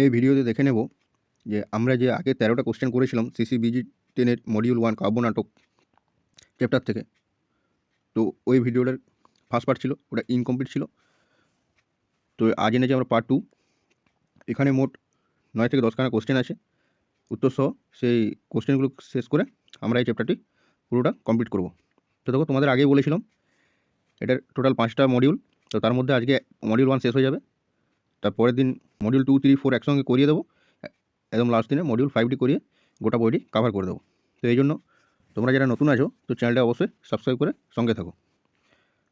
এই ভিডিওতে দেখে নেব যে আমরা যে আগে তেরোটা কোশ্চেন করেছিলাম সিসিবিজি টেনের মডিউল ওয়ান কাব্যনাটক চ্যাপ্টার থেকে। তো ওই ভিডিওটার ফার্স্ট পার্ট ছিল, ওটা ইনকমপ্লিট ছিল। তো আজ এনেছি আমরা পার্ট টু এখানে মোট নয় থেকে দশখানা কোশ্চেন আছে। উত্তর সহ সেই কোশ্চেনগুলো শেষ করে আমরা এই চ্যাপ্টারটি পুরোটা কমপ্লিট করব। তো দেখো তোমাদের আগেই বলেছিলাম, এটার টোটাল পাঁচটা মডিউল তো তার মধ্যে আজকে মডিউল ওয়ান শেষ হয়ে যাবে। তারপরের দিন মডিউল টু থ্রি ফোর একসঙ্গে করিয়ে দেবো। একদম লাস্ট দিনে মডিউল ফাইভটি করিয়ে গোটা বইটি কাভার করে দেবো। তো এই জন্য তোমরা যারা নতুন আছো, তো চ্যানেলটা অবশ্যই সাবস্ক্রাইব করে সঙ্গে থাকো।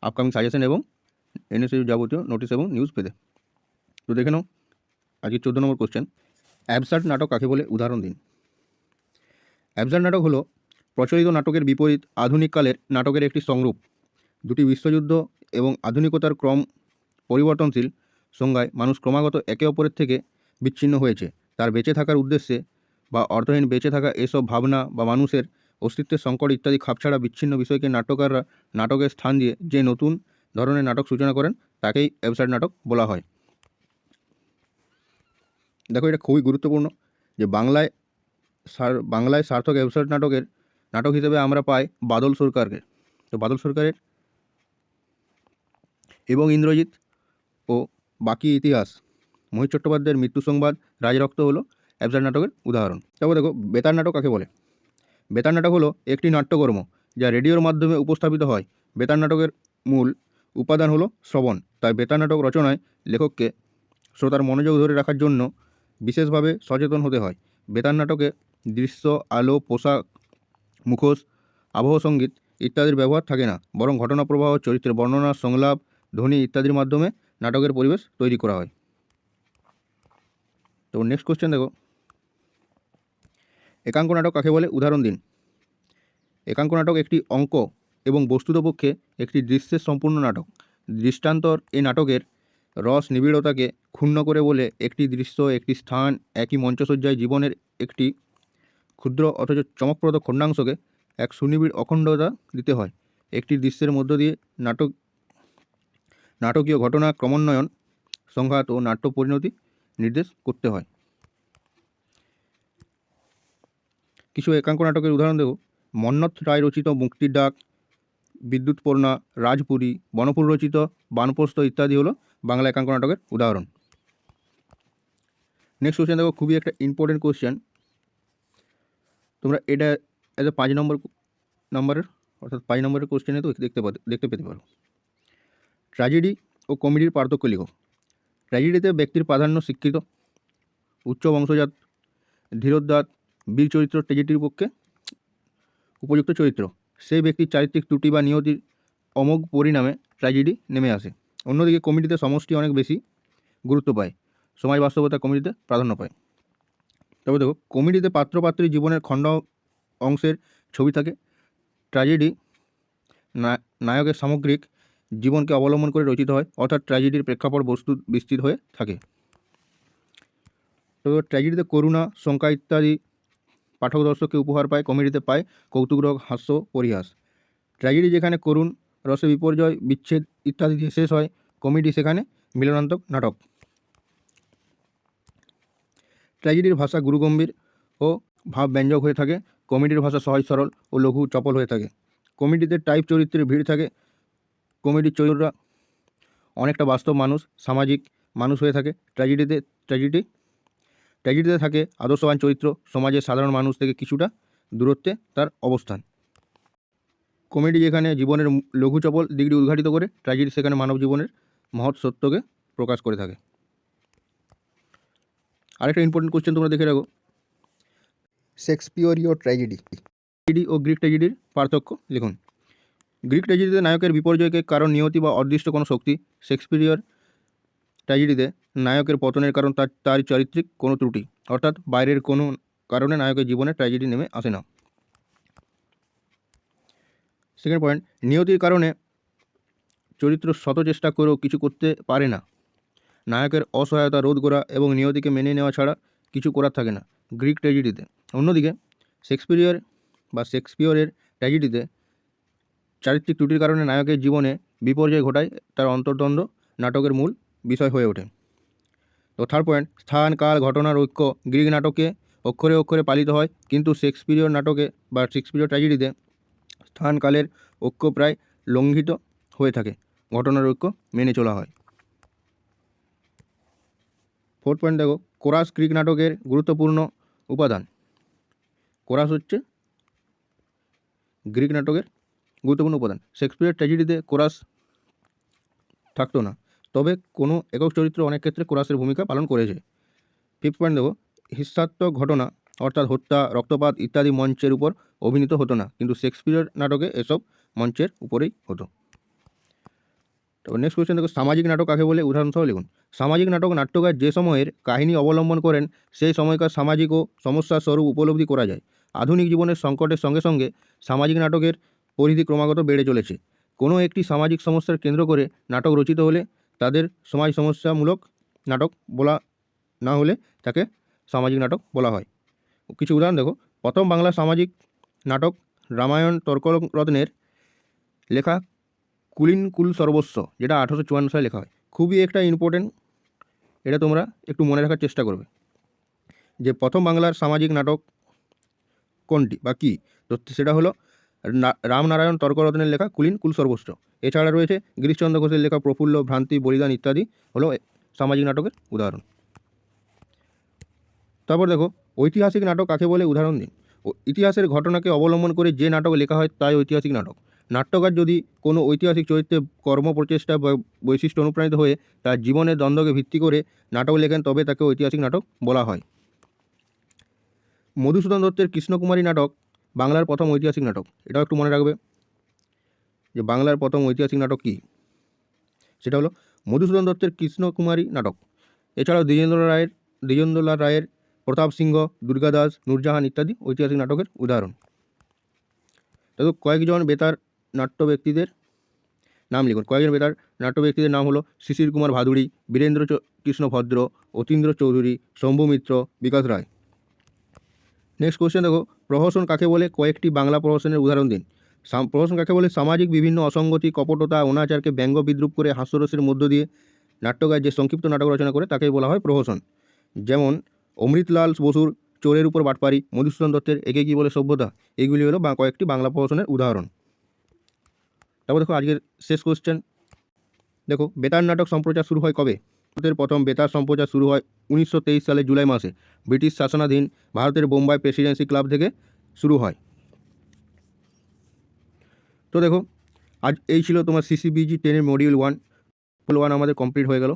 আপকামিং সাজেশন এবং এনএসএ যাবতীয় নোটিশ এবং নিউজ পেতে। তো দেখে নাও, আজকে চোদ্দ নম্বর কোশ্চেন অ্যাবসার্ট নাটক কাকে বলে? উদাহরণ দিন। অ্যাবসার্ট নাটক হলো প্রচলিত নাটকের বিপরীত আধুনিক কালের নাটকের একটি সংরূপ। দুটি বিশ্বযুদ্ধ এবং আধুনিকতার ক্রম পরিবর্তনশীল সংজ্ঞায় মানুষ ক্রমাগত একে অপরের থেকে বিচ্ছিন্ন হয়েছে। তার বেঁচে থাকার উদ্দেশ্যে বা অর্থহীন বেঁচে থাকা এসব ভাবনা বা মানুষের অস্তিত্বের সংকট ইত্যাদি খাপছাড়া বিচ্ছিন্ন বিষয়কে নাট্যকাররা নাটকের স্থান দিয়ে যে নতুন ধরনের নাটক সূচনা করেন, তাকেই অ্যাবসার্ড নাটক বলা হয়। দেখো, এটা খুবই গুরুত্বপূর্ণ যে বাংলায় সার- বাংলায় সার্থক অ্যাবসার্ড নাটকের নাটক হিসেবে আমরা পাই বাদল সরকারকে। তো বাদল সরকারের এবং ইন্দ্রজিৎ ও বাকি ইতিহাস। মোহিত চট্টোপাধ্যায়ের মৃত্যু সংবাদ রাজরক্ত হলো অ্যাবসার্ড নাটকের উদাহরণ। তারপর দেখো, বেতার নাটক কাকে বলে? বেতার নাটক হলো একটি নাট্যকর্ম যা রেডিওর মাধ্যমে উপস্থাপিত হয়। বেতার নাটকের মূল উপাদান হলো শ্রবণ। তাই বেতার নাটক রচনায় লেখককে শ্রোতার মনোযোগ ধরে রাখার জন্য বিশেষভাবে সচেতন হতে হয়। বেতার নাটকে দৃশ্য, আলো, পোশাক, মুখোশ, আবহ সংগীত ইত্যাদির ব্যবহার থাকে না। বরং ঘটনা প্রবাহ, চরিত্রের বর্ণনা, সংলাপ, ধ্বনি ইত্যাদির মাধ্যমে নাটকের পরিবেশ তৈরি করা হয়। তো নেক্সট কোশ্চেন দেখো। একাঙ্ক নাটক কাকে বলে? উদাহরণ দিন। একাঙ্ক নাটক একটি অঙ্ক এবং বস্তুতপক্ষে একটি দৃশ্যের সম্পূর্ণ নাটক। দৃষ্টান্তর এই নাটকের রস নিবিড়তাকে ক্ষুণ্ণ করে বলে একটি দৃশ্য, একটি স্থান, একই মঞ্চসজ্জায় জীবনের একটি ক্ষুদ্র অথচ চমকপ্রদ খণ্ডাংশকে এক সুনিবিড় অখণ্ডতা দিতে হয়। একটি দৃশ্যের মধ্য দিয়ে নাটক নাটকীয় ঘটনা ক্রমোন্নয়ন, সংঘাত ও নাট্য পরিণতি নির্দেশ করতে হয়। কিছু একাঙ্ক নাটকের উদাহরণ দেব। মন্নত রায় রচিত মুক্তির ডাক বিদ্যুৎ পূর্ণা রাজপুরী, বনফুল রচিত, বানপ্রস্থ ইত্যাদি হলো বাংলা একাঙ্ক নাটকের উদাহরণ। নেক্সট কোশ্চেন দেখো খুবই একটা ইম্পর্টেন্ট কোশ্চেন তোমরা এটা এজ এ পাঁচ নম্বর নম্বরের অর্থাৎ পাঁচ নম্বরের কোশ্চেনে তো দেখতে দেখতে পেতে পারো। ট্র্যাজেডি ও কমেডির পার্থক্য লিখো। ট্র্যাজেডিতে ব্যক্তির প্রাধান্য শিক্ষিত, উচ্চ বংশজাত ধীরোদ্দাত বীর চরিত্র ট্র্যাজেডির পক্ষে উপযুক্ত চরিত্র। সেই ব্যক্তির চারিত্রিক ত্রুটি বা নিয়তির অমোঘ পরিণামে ট্র্যাজেডি নেমে আসে। অন্যদিকে কমেডিতে সমষ্টি অনেক বেশি গুরুত্ব পায়, সমাজ বাস্তবতা কমেডিতে প্রাধান্য পায়। তবে দেখো কমেডিতে পাত্রপাত্রীর জীবনের খণ্ড অংশের ছবি থাকে। ট্র্যাজেডি নায়কের সামগ্রিক জীবনকে অবলম্বন করে রচিত হয়, অর্থাৎ ট্র্যাজেডির প্রেক্ষাপট বস্তু বিস্তৃত হয়ে থাকে। তো ট্র্যাজেডিতে করুণা, শঙ্কা ইত্যাদি পাঠক দর্শককে উপহার পায় কমেডিতে পায় কৌতুকরক হাস্য, পরিহাস। ট্র্যাজেডি যেখানে করুণ, রসে বিপর্যয়, বিচ্ছেদ ইত্যাদি দিয়ে শেষ হয় কমেডি সেখানে মিলনান্তক নাটক। ট্র্যাজেডির ভাষা গুরুগম্ভীর ও ভাব ব্যঞ্জক হয়ে থাকে কমেডির ভাষা সহজ সরল ও লঘু চপল হয়ে থাকে। কমেডিতে টাইপ চরিত্রের ভিড় থাকে কমেডির চরিত্ররা অনেকটা বাস্তব মানুষ, সামাজিক মানুষ হয়ে থাকে। ট্র্যাজেডিতে ট্র্যাজেডি ট্র্যাজেডিতে থাকে আদর্শবান চরিত্র, সমাজের সাধারণ মানুষ থেকে কিছুটা দূরত্বে তার অবস্থান। কমেডি যেখানে জীবনের মু- লঘু চপল দিকটি উদ্ঘাটিত করে ট্র্যাজেডি সেখানে মানব জীবনের মহৎ সত্যকে প্রকাশ করে থাকে। আরেকটা ইম্পর্টেন্ট কোশ্চেন তোমরা দেখে রাখো। শেক্সপিয়রীয় ট্র্যাজেডি ট্র্যাজেডি ও গ্রিক ট্র্যাজেডির পার্থক্য লিখুন গ্রিক ট্র্যাজেডিতে নায়কের বিপর্যয়কে কারণ, নিয়তি বা অদৃষ্ট কোনো শক্তি, শেক্সপিয়র ট্র্যাজেডিতে নায়কের পতনের কারণ, তার তার চারিত্রিক কোনো ত্রুটি। অর্থাৎ বাইরের কোনো কারণে নায়কের জীবনে ট্র্যাজেডি নেমে আসে না। সেকেন্ড পয়েন্ট, নিয়তির কারণে চরিত্র শত চেষ্টা করেও কিছু করতে পারে না। নায়কের অসহায়তা রোধ করা এবং নিয়তিকে মেনে নেওয়া ছাড়া কিছু করার থাকে না গ্রিক ট্র্যাজেডিতে। অন্যদিকে, শেক্সপিয়র বা শেক্সপিয়রের ট্র্যাজেডিতে চারিত্রিক ত্রুটির কারণে নায়কের জীবনে বিপর্যয় ঘটায় তার অন্তর্দ্বন্দ্ব, নাটকের মূল বিষয় হয়ে ওঠে। তো থার্ড পয়েন্ট স্থান, কাল, ঘটনার ঐক্য, গ্রিক নাটকে অক্ষরে অক্ষরে পালিত হয়, কিন্তু শেক্সপিরিয়র নাটকে বা শেক্সপিরিয়র ট্র্যাজেডিতে স্থান, কালের ঐক্য প্রায় লঙ্ঘিত হয়ে থাকে, ঘটনার ঐক্য মেনে চলা হয়। ফোর্থ পয়েন্ট দেখো, কোরাস গ্রিক নাটকের গুরুত্বপূর্ণ উপাদান। কোরাস হচ্ছে গ্রিক নাটকের গুরুত্বপূর্ণ উপাদান। শেক্সপিয়ার ট্র্যাজেডিতে কোরাস থাকতো না। তবে কোনো একক চরিত্র অনেক ক্ষেত্রে কোরাসের ভূমিকা পালন করেছে। ফিফথ পয়েন্ট দেখো হিংসাত্মক ঘটনা, অর্থাৎ হত্যা, রক্তপাত ইত্যাদি মঞ্চের উপর অভিনীত হতো না, কিন্তু শেক্সপিয়ার নাটকে এসব মঞ্চের উপরেই হতো। তারপর নেক্সট কোয়েশ্চেন দেখো, সামাজিক নাটক কাকে বলে? উদাহরণসহ লিখুন। সামাজিক নাটক, নাট্যকার যে সময়ের কাহিনী অবলম্বন করেন, সেই সময়কার সামাজিক ও সমস্যার স্বরূপ উপলব্ধি করা যায়। আধুনিক জীবনের সংকটের সঙ্গে সঙ্গে সামাজিক নাটকের পরিধি ক্রমাগত বেড়ে চলেছে। কোনো একটি সামাজিক সমস্যার কেন্দ্র করে নাটক রচিত হলে তাদের সমাজ সমস্যামূলক নাটক বলা না হলে তাকে সামাজিক নাটক বলা হয়। কিছু উদাহরণ দেখো। প্রথম বাংলা সামাজিক নাটক রামায়ণ তর্করত্নের লেখা কুলিন কুল সর্বস্ব, যেটা আঠারোশো চুয়ান্ন সালে লেখা হয়। খুবই একটা ইম্পর্টেন্ট এটা তোমরা একটু মনে রাখার চেষ্টা করবে। যে প্রথম বাংলার সামাজিক নাটক কোনটি বা কী? তো সেটা হলো রামনারায়ণ তর্করত্নের লেখা কুলিন কুল সর্বস্ব এছাড়া রয়েছে গিরিশচন্দ্র ঘোষের লেখা প্রফুল্ল, ভ্রান্তি, বলিদান ইত্যাদি। হলো সামাজিক নাটকের উদাহরণ। তারপর দেখো, ঐতিহাসিক নাটক কাকে বলে? উদাহরণ দিন। ইতিহাসের ঘটনাকে অবলম্বন করে যে নাটক লেখা হয় তাই ঐতিহাসিক নাটক। নাট্যকার যদি কোনো ঐতিহাসিক চরিত্রে কর্ম প্রচেষ্টা বা বৈশিষ্ট্য অনুপ্রাণিত হয়ে তার জীবনের দ্বন্দ্বকে ভিত্তি করে নাটক লেখেন, তবে তাকে ঐতিহাসিক নাটক বলা হয়। মধুসূদন দত্তের কৃষ্ণকুমারী নাটক বাংলার প্রথম ঐতিহাসিক নাটক, এটাও একটু মনে রাখবে। যে বাংলার প্রথম ঐতিহাসিক নাটক কী? সেটা হলো মধুসূদন দত্তের কৃষ্ণকুমারী নাটক। এছাড়াও দ্বিজেন্দ্র রায়ের, দ্বিজেন্দ্রলাল রায়ের, প্রতাপ সিংহ, দুর্গা দাস, নূরজাহান ইত্যাদি ঐতিহাসিক নাটকের উদাহরণ। দেখো, কয়েকজন বেতার নাট্য ব্যক্তিদের নাম লিখুন। কয়েকজন বেতার নাট্য ব্যক্তিদের নাম হলো শিশির কুমার ভাদুড়ি, বীরেন্দ্র কৃষ্ণ ভদ্র, অতীন্দ্র চৌধুরী, শম্ভু মিত্র, বিকাশ রায়। নেক্সট কোয়েশ্চেন দেখো প্রহসন কাকে বলে? কয়েকটি বাংলা প্রহসনের উদাহরণ দিন। প্রহসন কাকে বলে? সামাজিক বিভিন্ন অসঙ্গতি, কপটতা, অনাচারকে ব্যঙ্গ বিদ্রুপ করে হাস্যরসের মধ্য দিয়ে নাট্যকার যে সংক্ষিপ্ত নাটক রচনা করে, তাকেই বলা হয় প্রহসন। যেমন, অমৃতলাল বসুর চোরের উপর বাটপারি, মধুসূদন দত্তের একে কী বলে সভ্যতা? এইগুলি হলো বা, কয়েকটি বাংলা প্রহসনের উদাহরণ। তারপর দেখো, আজকের শেষ কোশ্চেন দেখো, বেতার নাটক সম্প্রচার শুরু হয় কবে? ভারতের প্রথম বেতার সম্প্রচার শুরু হয় উনিশশো সালের জুলাই মাসে। ব্রিটিশ শাসনাধীন ভারতের বোম্বাই প্রেসিডেন্সি ক্লাব থেকে শুরু হয়। তো দেখো, আজ এই ছিল তোমার সিসিবিজি টেনের মডিউল ওয়ান মডিউল ওয়ান আমাদের কমপ্লিট হয়ে গেল।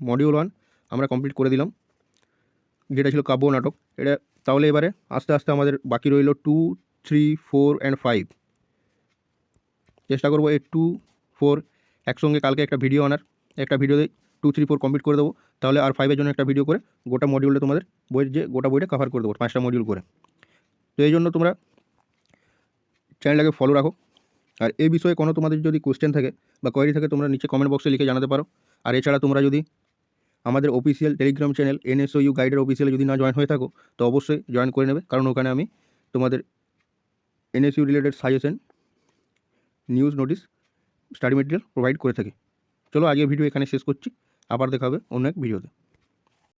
মডিউল ওয়ান আমরা কমপ্লিট করে দিলাম। যেটা ছিল কাব্য নাটক। এটা তাহলে এবারে আস্তে আস্তে আমাদের বাকি রইল two three four and five চেষ্টা করব এই টু ফোর একসঙ্গে কালকে একটা ভিডিও আনার। একটা ভিডিওতে টু থ্রি ফোর কমপ্লিট করে দেবো। তাহলে আর ফাইভের জন্য একটা ভিডিও করে গোটা মডিউলটা তোমাদের বইয়ের যে গোটা বইটা কভার করে দেবো, পাঁচটা মডিউল করে। তো এই জন্য তোমরা চ্যানেলটাকে ফলো রাখো। আর এই বিষয়ে কোনো তোমাদের যদি কোয়েশ্চেন থাকে বা কোয়ারি থাকে, তোমরা নিচে কমেন্ট বক্সে লিখে জানাতে পারো। আর এছাড়া তোমরা যদি আমাদের official Telegram channel NSO U গাইডের অফিসিয়ালে যদি না জয়েন হয়ে থাকো, তো অবশ্যই জয়েন করে নেবে। কারণ ওখানে আমি তোমাদের NSOU related suggestion news notice study material provide করে থাকি। চলো আজকের ভিডিও এখানে শেষ করছি। আবার দেখা হবে অন্য এক ভিডিওতে